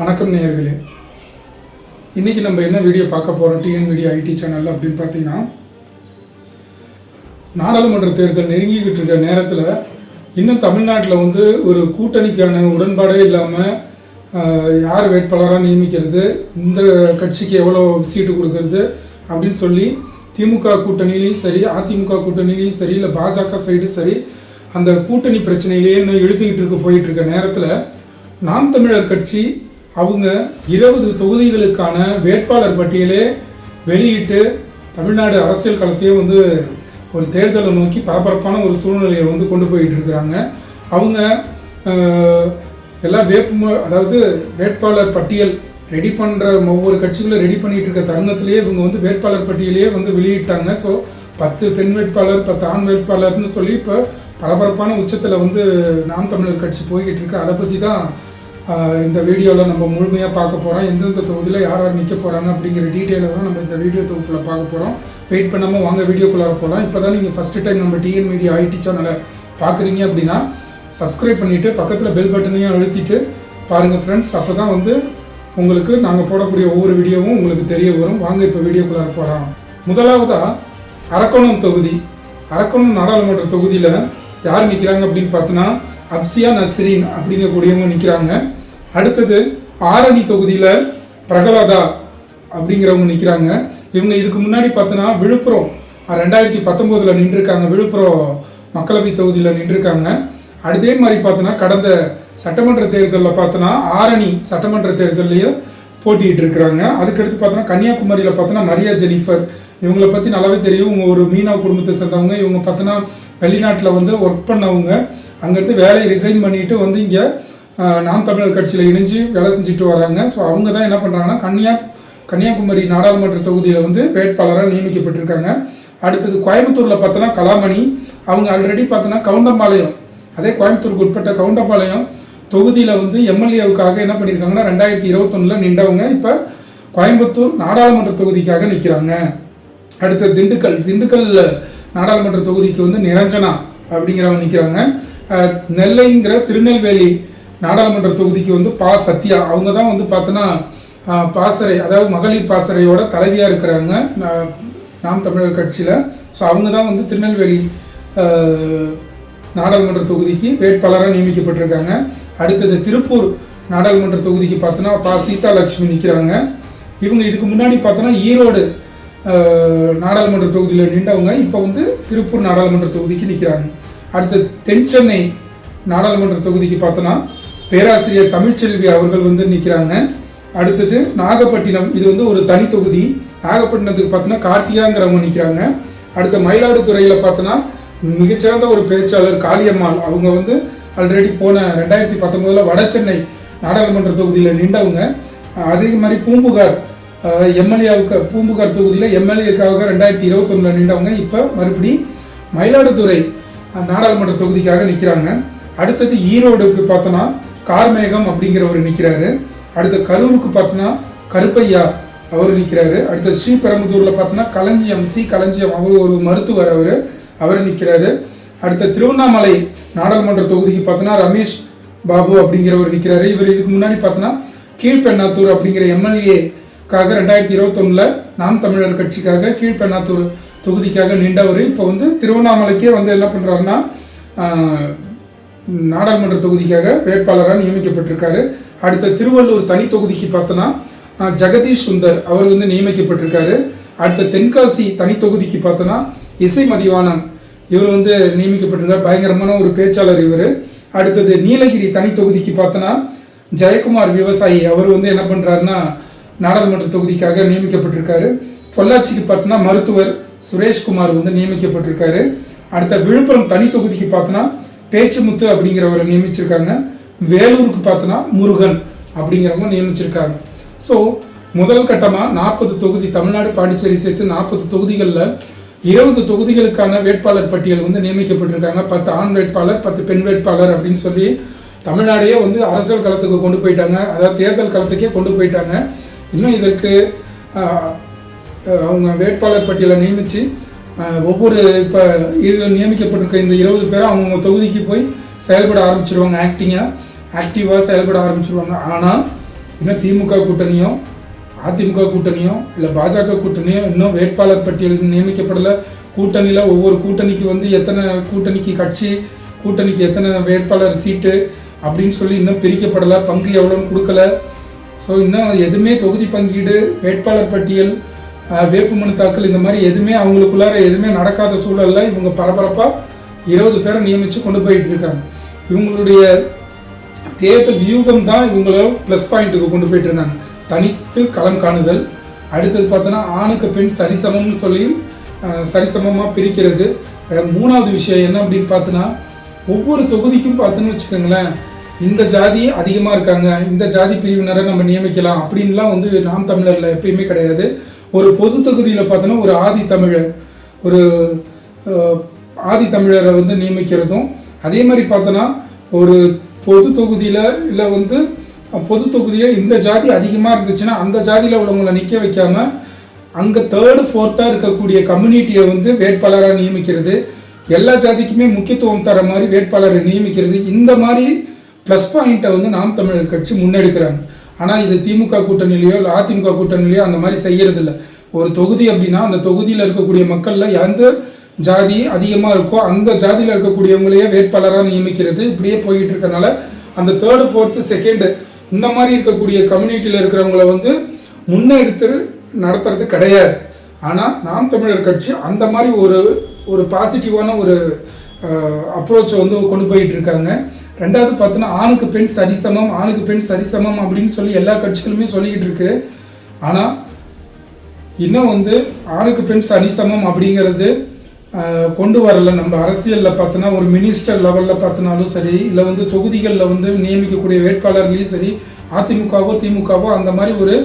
வணக்கம் நேயர்களே. இன்றைக்கி நம்ம என்ன வீடியோ பார்க்க போகிறோம் டிஎன் மீடியா ஐடி சேனல் அப்படின்னு பார்த்தீங்கன்னா நாடாளுமன்ற தேர்தல் நெருங்கிக்கிட்டு இருக்க நேரத்தில் இன்னும் தமிழ்நாட்டில் வந்து ஒரு கூட்டணிக்கான உடன்பாடே இல்லாமல் யார் வேட்பாளராக நியமிக்கிறது? இந்த கட்சிக்கு எவ்வளோ சீட்டு கொடுக்கறது? அப்படின்னு சொல்லி திமுக கூட்டணியிலையும் சரி அதிமுக கூட்டணியிலையும் சரி இல்லை பாஜக சைடு சரி அந்த கூட்டணி பிரச்சனையிலேயே இன்னும் இழுத்துக்கிட்டு இருக்க போயிட்டு இருக்க நேரத்தில் நாம் தமிழர் கட்சி அவங்க இருபது தொகுதிகளுக்கான வேட்பாளர் பட்டியலே வெளியிட்டு தமிழ்நாடு அரசியல் களத்தையே வந்து ஒரு தேர்தலை நோக்கி பரபரப்பான ஒரு சூழ்நிலையை வந்து கொண்டு போயிட்டு இருக்கிறாங்க. அவங்க எல்லாம் எல்லா வேட்பு அதாவது வேட்பாளர் பட்டியல் ரெடி பண்ணுற ஒவ்வொரு கட்சிகளும் ரெடி பண்ணிகிட்டு இருக்க தருணத்திலேயே இவங்க வந்து வேட்பாளர் பட்டியலையே வந்து வெளியிட்டாங்க. ஸோ பத்து பெண் வேட்பாளர் பத்து ஆண் வேட்பாளர்னு சொல்லி இப்போ பரபரப்பான உச்சத்தில் வந்து நாம் தமிழர் கட்சி போய்கிட்டு இருக்கு. அதை பற்றி தான் இந்த வீடியோவில் நம்ம முழுமையாக பார்க்க போகிறோம் எந்தெந்த தொகுதியில் யார் யார் நிற்க போகிறாங்க அப்படிங்கிற டீட்டெயிலை தான் நம்ம இந்த வீடியோ தொகுப்பில் பார்க்க போகிறோம் வெயிட் பண்ணாமல் வாங்க வீடியோக்குள்ளார போகலாம் இப்போ தான் நீங்கள் ஃபஸ்ட்டு டைம் நம்ம டிஎன் மீடியா ஐடி சேனலை பார்க்குறீங்க அப்படின்னா சப்ஸ்கிரைப் பண்ணிவிட்டு பக்கத்தில் பெல் பட்டனையும் அழுத்திட்டு பாருங்கள் ஃப்ரெண்ட்ஸ் அப்போ தான் வந்து உங்களுக்கு நாங்கள் போடக்கூடிய ஒவ்வொரு வீடியோவும் உங்களுக்கு தெரிய வரும். வாங்க இப்போ வீடியோக்குள்ளார போகலாம் முதலாவதாக அரக்கோணம் தொகுதி. அரக்கோணம் நாடாளுமன்ற தொகுதியில் யார் நிற்கிறாங்க அப்படின்னு பார்த்தோன்னா அப்சியா நஸ்ரீன் அப்படிங்கக்கூடியவங்க நிற்கிறாங்க அடுத்தது ஆரணி தொகுதியில் பிரகலாதா அப்படிங்கிறவங்க நிற்கிறாங்க இவங்க இதுக்கு முன்னாடி பார்த்தோன்னா விழுப்புரம் ரெண்டாயிரத்தி பத்தொம்போதில் நின்றுருக்காங்க. விழுப்புரம் மக்களவை தொகுதியில் நின்றுருக்காங்க. அதே மாதிரி பார்த்தோன்னா கடந்த சட்டமன்ற தேர்தலில் பார்த்தோன்னா ஆரணி சட்டமன்ற தேர்தல்லையும் போட்டிகிட்டு இருக்கிறாங்க. அதுக்கடுத்து பார்த்தோன்னா கன்னியாகுமரியில் பார்த்தோன்னா மரியா ஜெனிஃபர். இவங்கள பற்றி நல்லாவே தெரியும். இவங்க ஒரு மீனவ குடும்பத்தை சேர்ந்தவங்க. இவங்க பார்த்தோன்னா வெளிநாட்டில் வந்து ஒர்க் பண்ணவங்க. அங்கேருந்து வேலையை ரிசைன் பண்ணிட்டு வந்து இங்கே நாம் தமிழர் கட்சியில் இணைஞ்சு வேலை செஞ்சுட்டு வராங்க. ஸோ அவங்க தான் என்ன பண்ணுறாங்கன்னா கன்னியா கன்னியாகுமரி நாடாளுமன்ற தொகுதியில் வந்து வேட்பாளராக நியமிக்கப்பட்டிருக்காங்க. அடுத்தது கோயம்புத்தூரில் பார்த்தோன்னா கலாமணி. அவங்க ஆல்ரெடி பார்த்தோன்னா கவுண்டம்பாளையம். அதே கோயம்புத்தூருக்கு உட்பட்ட கவுண்டம்பாளையம் தொகுதியில் வந்து எம்எல்ஏவுக்காக என்ன பண்ணியிருக்காங்கன்னா ரெண்டாயிரத்தி இருபத்தொன்னில் நின்றவங்க. இப்போ கோயம்புத்தூர் நாடாளுமன்ற தொகுதிக்காக நிற்கிறாங்க அடுத்து திண்டுக்கல். திண்டுக்கல் நாடாளுமன்ற தொகுதிக்கு வந்து நிரஞ்சனா அப்படிங்கிறவங்க நிற்கிறாங்க நெல்லைங்கிற திருநெல்வேலி நாடாளுமன்ற தொகுதிக்கு வந்து பா. சத்யா. அவங்க தான் வந்து பார்த்தோன்னா பாசறை அதாவது மகளிர் பாசறையோட தலைவியாக இருக்கிறாங்க நாம் தமிழர் கட்சியில். ஸோ அவங்க தான் வந்து திருநெல்வேலி நாடாளுமன்ற தொகுதிக்கு வேட்பாளராக நியமிக்கப்பட்டிருக்காங்க. அடுத்தது திருப்பூர் நாடாளுமன்ற தொகுதிக்கு பார்த்தோன்னா பா. சீதா லட்சுமி நிற்கிறாங்க இவங்க இதுக்கு முன்னாடி பார்த்தோன்னா ஈரோடு நாடாளுமன்ற தொகுதியில் நின்றவங்க இப்போ வந்து திருப்பூர் நாடாளுமன்ற தொகுதிக்கு நிற்கிறாங்க அடுத்து தென் சென்னை நாடாளுமன்ற தொகுதிக்கு பார்த்தோன்னா பேராசிரியர் தமிழ்ச்செல்வி அவர்கள் வந்து நிற்கிறாங்க அடுத்தது நாகப்பட்டினம். இது வந்து ஒரு தனி தொகுதி. நாகப்பட்டினத்துக்கு பார்த்தோன்னா கார்த்திகாங்கிறவங்க நிற்கிறாங்க அடுத்த மயிலாடுதுறையில் பார்த்தோன்னா மிகச்சிறந்த ஒரு பேச்சாளர் காளியம்மாள். அவங்க வந்து ஆல்ரெடி போன ரெண்டாயிரத்தி பத்தொம்போதில் வட சென்னை நாடாளுமன்ற தொகுதியில் நின்றவங்க. அதே மாதிரி பூம்புகார் எம்எல்ஏவுக்கு பூம்புகார் தொகுதியில் எம்எல்ஏக்காக ரெண்டாயிரத்தி இருபத்தொன்னில் நின்றவங்க. இப்போ மறுபடி மயிலாடுதுறை நாடாளுமன்ற தொகுதிக்காக நிற்கிறாங்க அடுத்தது ஈரோடுக்கு பார்த்தோன்னா கார்மேகம் அப்படிங்கிறவர் நிற்கிறாரு அடுத்து கரூருக்கு பார்த்தோன்னா கருப்பையா அவர் நிற்கிறாரு அடுத்து ஸ்ரீபெரும்புதூரில் பார்த்தோன்னா களஞ்சியம் சி. களஞ்சியம் அவர் ஒரு மருத்துவர் அவர். அவர் நிற்கிறாரு அடுத்த திருவண்ணாமலை நாடாளுமன்ற தொகுதிக்கு பார்த்தோன்னா ரமேஷ் பாபு அப்படிங்கிறவர் நிற்கிறாரு இவர் இதுக்கு முன்னாடி பார்த்தோன்னா கீழ்பெண்ணாத்தூர் அப்படிங்கிற எம்எல்ஏக்காக ரெண்டாயிரத்தி இருபத்தொன்னில் நாம் தமிழர் கட்சிக்காக கீழ்பெண்ணாத்தூர் தொகுதிக்காக நின்றவர். இப்போ வந்து திருவண்ணாமலைக்கே வந்து என்ன பண்ணுறாருன்னா நாடாளுமன்ற தொகுதிக்காக வேட்பாளராக நியமிக்கப்பட்டிருக்காரு. அடுத்த திருவள்ளூர் தனி தொகுதிக்கு பார்த்தோன்னா ஜெகதீஷ் சுந்தர் அவர் வந்து நியமிக்கப்பட்டிருக்காரு. அடுத்த தென்காசி தனி தொகுதிக்கு பார்த்தோன்னா இசை மதிவானன் இவர் வந்து நியமிக்கப்பட்டிருக்கார். பயங்கரமான ஒரு பேச்சாளர் இவர். அடுத்தது நீலகிரி தனி தொகுதிக்கு பார்த்தோன்னா ஜெயக்குமார் விவசாயி அவர் வந்து என்ன பண்ணுறாருன்னா நாடாளுமன்ற தொகுதிக்காக நியமிக்கப்பட்டிருக்காரு. பொள்ளாச்சிக்கு பார்த்தோன்னா மருத்துவர் சுரேஷ்குமார் வந்து நியமிக்கப்பட்டிருக்காரு. அடுத்த விழுப்புரம் தனி தொகுதிக்கு பார்த்தோன்னா பேச்சுமுத்து அப்படிங்கிறவரை நியமிச்சிருக்காங்க. வேலூருக்கு பார்த்தோன்னா முருகன் அப்படிங்கிறவங்க நியமிச்சிருக்காங்க. ஸோ முதல் கட்டமாக நாற்பது தொகுதி தமிழ்நாடு பாண்டிச்சேரி சேர்த்து நாற்பது தொகுதிகளில் இருபது தொகுதிகளுக்கான வேட்பாளர் பட்டியல் வந்து நியமிக்கப்பட்டிருக்காங்க. பத்து ஆண் வேட்பாளர் பத்து பெண் வேட்பாளர் அப்படின்னு சொல்லி தமிழ்நாடையே வந்து அரசியல் களத்துக்கு கொண்டு போயிட்டாங்க. அதாவது தேர்தல் களத்துக்கே கொண்டு போயிட்டாங்க. இன்னும் இதற்கு அவங்க வேட்பாளர் பட்டியலை நியமித்து ஒவ்வொரு இப்போ நியமிக்கப்பட்டிருக்க இந்த இருபது பேரும் அவங்கவுங்க தொகுதிக்கு போய் செயல்பட ஆரம்பிச்சிருவாங்க ஆக்டிங்காக ஆக்டிவாக செயல்பட ஆரம்பிச்சிருவாங்க. ஆனால் இன்னும் திமுக கூட்டணியும் அதிமுக கூட்டணியும் இல்லை பாஜக கூட்டணியும் இன்னும் வேட்பாளர் பட்டியல் நியமிக்கப்படலை. கூட்டணியில் ஒவ்வொரு கூட்டணிக்கு வந்து எத்தனை கூட்டணிக்கு கட்சி கூட்டணிக்கு எத்தனை வேட்பாளர் சீட்டு அப்படின்னு சொல்லி இன்னும் பிரிக்கப்படலை. பங்கு எவ்வளோன்னு கொடுக்கல. ஸோ இன்னும் எதுவுமே தொகுதி பங்கீடு வேட்பாளர் பட்டியல் வேட்புமனு தாக்கல் இந்த மாதிரி எதுவுமே அவங்களுக்குள்ளார எதுவுமே நடக்காத சூழலில் இவங்க பரபரப்பாக இருபது பேரை நியமித்து கொண்டு போயிட்டு இருக்காங்க. இவங்களுடைய தேர்தல் வியூகம் தான் இவங்கள ப்ளஸ் பாயிண்ட்டுக்கு கொண்டு போயிட்டு இருக்காங்க. தனித்து களம் காணுதல். அடுத்தது பார்த்தோன்னா ஆணுக்கு பெண் சரிசமம்னு சொல்லி சரிசமமாக பிரிக்கிறது. மூணாவது விஷயம் என்ன அப்படின்னு பார்த்தோன்னா ஒவ்வொரு தொகுதிக்கும் பார்த்தோன்னு வச்சுக்கோங்களேன் இந்த ஜாதி அதிகமாக இருக்காங்க இந்த ஜாதி பிரிவினரை நம்ம நியமிக்கலாம் அப்படின்லாம் வந்து நாம் தமிழரில் எப்பயுமே கிடையாது. ஒரு பொது தொகுதியில் பார்த்தோன்னா ஒரு ஆதி தமிழர் ஒரு ஆதித்தமிழரை ஆதி தமிழரை வந்து நியமிக்கிறதும் அதே மாதிரி பார்த்தோன்னா ஒரு பொது தொகுதியில் இல்லை வந்து பொது தொகுதியில் இந்த ஜாதி அதிகமாக இருந்துச்சுன்னா அந்த ஜாதியில் உள்ளவங்களை நிற்க வைக்காம அங்கே தேர்டு ஃபோர்த்தாக இருக்கக்கூடிய கம்யூனிட்டியை வந்து வேட்பாளராக நியமிக்கிறது எல்லா ஜாதிக்குமே முக்கியத்துவம் தர மாதிரி வேட்பாளரை நியமிக்கிறது இந்த மாதிரி ப்ளஸ் பாயிண்ட்டை வந்து நாம் தமிழர் கட்சி முன்னெடுக்கிறாங்க. ஆனால் இது திமுக கூட்டணியிலையோ இல்லை அதிமுக கூட்டணியிலையோ அந்த மாதிரி செய்யறதில்ல. ஒரு தொகுதி அப்படின்னா அந்த தொகுதியில் இருக்கக்கூடிய மக்களில் எந்த ஜாதி அதிகமாக இருக்கோ அந்த ஜாதியில் இருக்கக்கூடியவங்களையே வேட்பாளராக நியமிக்கிறது. இப்படியே போயிட்டு இருக்கனால அந்த தேர்டு ஃபோர்த்து செகண்டு இந்த மாதிரி இருக்கக்கூடிய கம்யூனிட்டியில் இருக்கிறவங்கள வந்து முன்னெடுத்து நடத்துறது கிடையாது. ஆனால் நாம் தமிழர் கட்சி அந்த மாதிரி ஒரு ஒரு பாசிட்டிவான ஒரு அப்ரோச்சை வந்து கொண்டு போயிட்டு இருக்காங்க. ரெண்டாவது பார்த்தோன்னா ஆணுக்கு பெண் சரிசமம் ஆணுக்கு பெண் சரிசமம் அப்படின்னு சொல்லி எல்லா கட்சிகளுமே சொல்லிக்கிட்டு இருக்கு. ஆனால் இன்னும் வந்து ஆணுக்கு பெண் சரிசமம் அப்படிங்கிறது கொண்டு வரல. நம்ம அரசியலில் பார்த்தோன்னா ஒரு மினிஸ்டர் லெவலில் பார்த்தினாலும் சரி இல்லை வந்து தொகுதிகளில் வந்து நியமிக்கக்கூடிய வேட்பாளர்லேயும் சரி அதிமுகவோ திமுகவோ அந்த மாதிரி ஒரு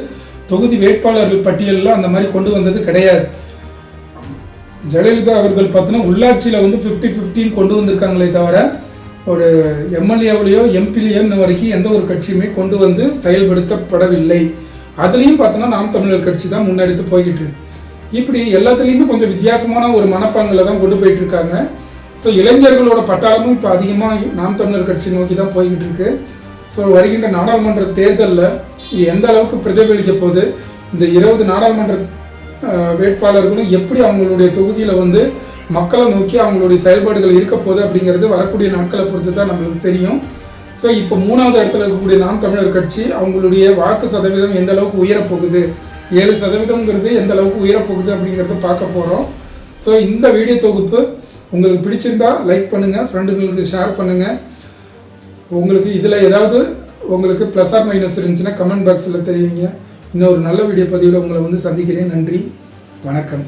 தொகுதி வேட்பாளர்கள் பட்டியலில் அந்த மாதிரி கொண்டு வந்தது கிடையாது. ஜெயலலிதா அவர்கள் பார்த்தோன்னா உள்ளாட்சியில் வந்து ஃபிஃப்டி ஃபிஃப்டின்னு கொண்டு வந்திருக்காங்களே தவிர ஒரு எம்எல்ஏவிலையோ எம்பிலையோ இன்ன வரைக்கும் எந்த ஒரு கட்சியுமே கொண்டு வந்து செயல்படுத்தப்படவில்லை. அதுலேயும் பார்த்தோன்னா நாம் தமிழர் கட்சி தான் முன்னெடுத்து போய்கிட்டு இருக்கு. இப்படி எல்லாத்துலேயுமே கொஞ்சம் வித்தியாசமான ஒரு மனப்பாங்கில் தான் கொண்டு போயிட்டு இருக்காங்க. ஸோ இளைஞர்களோட பட்டாளமும் இப்போ அதிகமாக நாம் தமிழர் கட்சி நோக்கி தான் போய்கிட்டு இருக்கு. ஸோ வருகின்ற நாடாளுமன்ற தேர்தலில் இது எந்த அளவுக்கு பிரதிபலிக்க போகுது? இந்த இருபது நாடாளுமன்ற வேட்பாளர்களும் எப்படி அவங்களுடைய தொகுதியில் வந்து மக்களை நோக்கி அவங்களுடைய செயல்பாடுகள் இருக்க போகுது அப்படிங்கிறது வரக்கூடிய நாட்களை பொறுத்து தான் நம்மளுக்கு தெரியும். ஸோ இப்போ மூணாவது இடத்துல இருக்கக்கூடிய நாம் தமிழர் கட்சி அவங்களுடைய வாக்கு சதவீதம் எந்த அளவுக்கு உயரப்போகுது? ஏழு சதவீதம்ங்கிறது எந்த அளவுக்கு உயரப்போகுது அப்படிங்கிறத பார்க்க போகிறோம் ஸோ இந்த வீடியோ தொகுப்பு உங்களுக்கு பிடிச்சிருந்தா லைக் பண்ணுங்கள் ஃப்ரெண்டுங்களுக்கு ஷேர் பண்ணுங்கள் உங்களுக்கு இதில் ஏதாவது உங்களுக்கு ப்ளஸ் ஆர் மைனஸ் இருந்துச்சுன்னா கமெண்ட் பாக்ஸில் தெரிவிங்க. இன்னொரு நல்ல வீடியோ பதிவில் உங்களை வந்து சந்திக்கிறேன். நன்றி வணக்கம்.